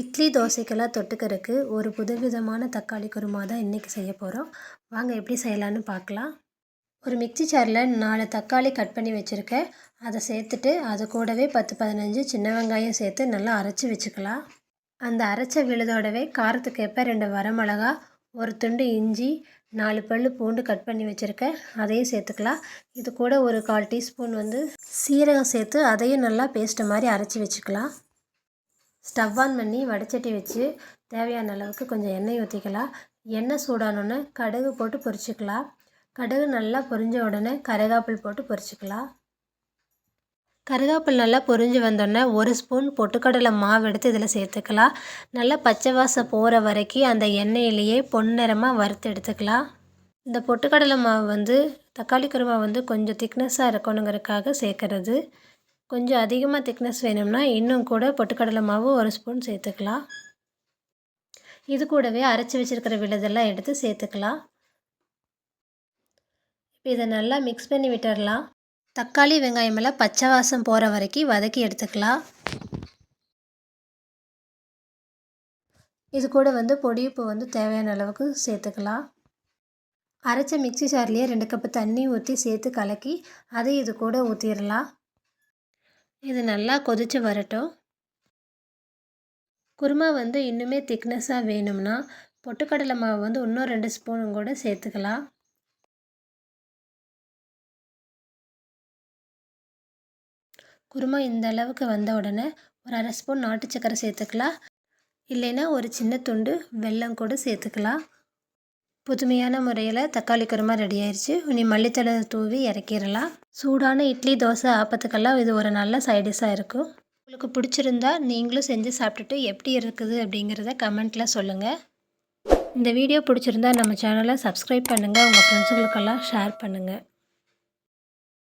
இட்லி தோசைக்கெல்லாம் தொட்டுக்கிறதுக்கு ஒரு புதுவிதமான தக்காளி குருமா தான் இன்றைக்கி செய்ய போகிறோம் வாங்க எப்படி செய்யலான்னு பார்க்கலாம். ஒரு மிக்ஸி சாரில் நாலு தக்காளி கட் பண்ணி வச்சுருக்கேன். அதை சேர்த்துட்டு அது கூடவே பத்து பதினஞ்சு சின்ன வெங்காயம் சேர்த்து நல்லா அரைச்சி வச்சுக்கலாம். அந்த அரைச்ச விழுதோடவே காரத்துக்கு ஏற்ப ரெண்டு வரமிளகா ஒரு துண்டு இஞ்சி நாலு பல் பூண்டு கட் பண்ணி வச்சுருக்கேன். அதையும் சேர்த்துக்கலாம். இது கூட ஒரு கால் டீஸ்பூன் வந்து சீரகம் சேர்த்து அதையும் நல்லா பேஸ்ட்டு மாதிரி அரைச்சி வச்சுக்கலாம். ஸ்டவ் ஆன் பண்ணி வடைச்சட்டி வச்சு தேவையான அளவுக்கு கொஞ்சம் எண்ணெய் ஊற்றிக்கலாம் எண்ணெய் சூடானோடனே கடுகு போட்டு பொரிச்சுக்கலாம். கடுகு நல்லா பொரிஞ்ச உடனே கருகாப்பில் போட்டு பொரிச்சுக்கலாம். கருகாப்பில் நல்லா பொரிஞ்சு வந்தோடனே ஒரு ஸ்பூன் பொட்டுக்கடலை மாவு எடுத்து இதில் சேர்த்துக்கலாம். நல்லா பச்சை வாசம் போகிற வரைக்கும் அந்த எண்ணெயிலேயே பொன்னிறமாக வறுத்து எடுத்துக்கலாம். இந்த பொட்டுக்கடலை மாவு வந்து தக்காளி குருமா வந்து கொஞ்சம் திக்னஸாக இருக்கணுங்கிறதுக்காக சேர்க்கறது. கொஞ்சம் அதிகமாக திக்னஸ் வேணும்னா இன்னும் கூட பொட்டுக்கடலை மாவு ஒரு ஸ்பூன் சேர்த்துக்கலாம். இது கூடவே அரைச்சி வச்சுருக்கிற விழுதெல்லாம் எடுத்து சேர்த்துக்கலாம். இப்போ இதை நல்லா மிக்ஸ் பண்ணி விட்டுடலாம் தக்காளி வெங்காயமெல்லாம் பச்சை வாசம் போகிற வரைக்கும் வதக்கி எடுத்துக்கலாம். இது கூட வந்து பொடியுப்பு வந்து தேவையான அளவுக்கு சேர்த்துக்கலாம். அரைச்ச மிக்சி ஜார்லேயே ரெண்டு கப்பு தண்ணி ஊற்றி சேர்த்து கலக்கி அதை இது கூட ஊற்றிடலாம் இது நல்லா கொதித்து வரட்டும். குருமா வந்து இன்னுமே திக்னஸ்ஸாக வேணும்னா பொட்டுக்கடலை மாவு வந்து இன்னும் ரெண்டு ஸ்பூனும் கூட சேர்த்துக்கலாம். குருமா இந்த அளவுக்கு வந்த உடனே ஒரு அரை ஸ்பூன் நாட்டு சக்கரை சேர்த்துக்கலாம். இல்லைன்னா ஒரு சின்ன துண்டு வெல்லம் கூட சேர்த்துக்கலாம். புதுமையான முறையில் தக்காளி குருமா ரெடி ஆயிடுச்சு இனி மல்லித்தலை தூவி இறக்கிடலாம். சூடான இட்லி தோசை ஆப்பத்துக்கெல்லாம் இது ஒரு நல்ல சைடிஷாக இருக்கும். உங்களுக்கு பிடிச்சிருந்தா நீங்களும் செஞ்சு சாப்பிட்டுட்டு எப்படி இருக்குது அப்படிங்கிறத கமெண்ட்டில் சொல்லுங்கள் இந்த வீடியோ பிடிச்சிருந்தா நம்ம சேனலை சப்ஸ்கிரைப் பண்ணுங்கள் உங்கள் ஃப்ரெண்ட்ஸுங்களுக்கெல்லாம் ஷேர் பண்ணுங்கள்